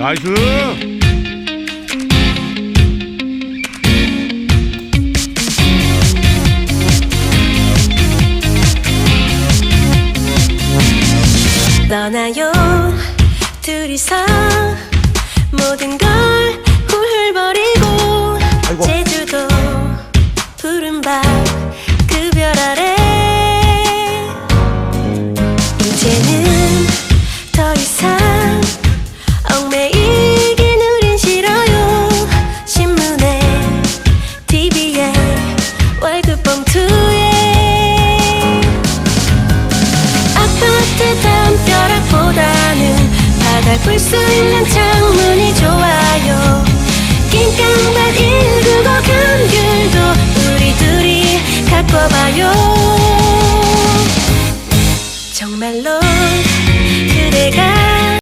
나이스. 떠나요 둘이서 모든 걸 훌훌 버리고 아이고. 제주도 푸른 밤 바라볼 수 있는 창문이 좋아요. 긴깡만 일구고 감귤도 우리 둘이 갖고 봐요. 정말로 그대가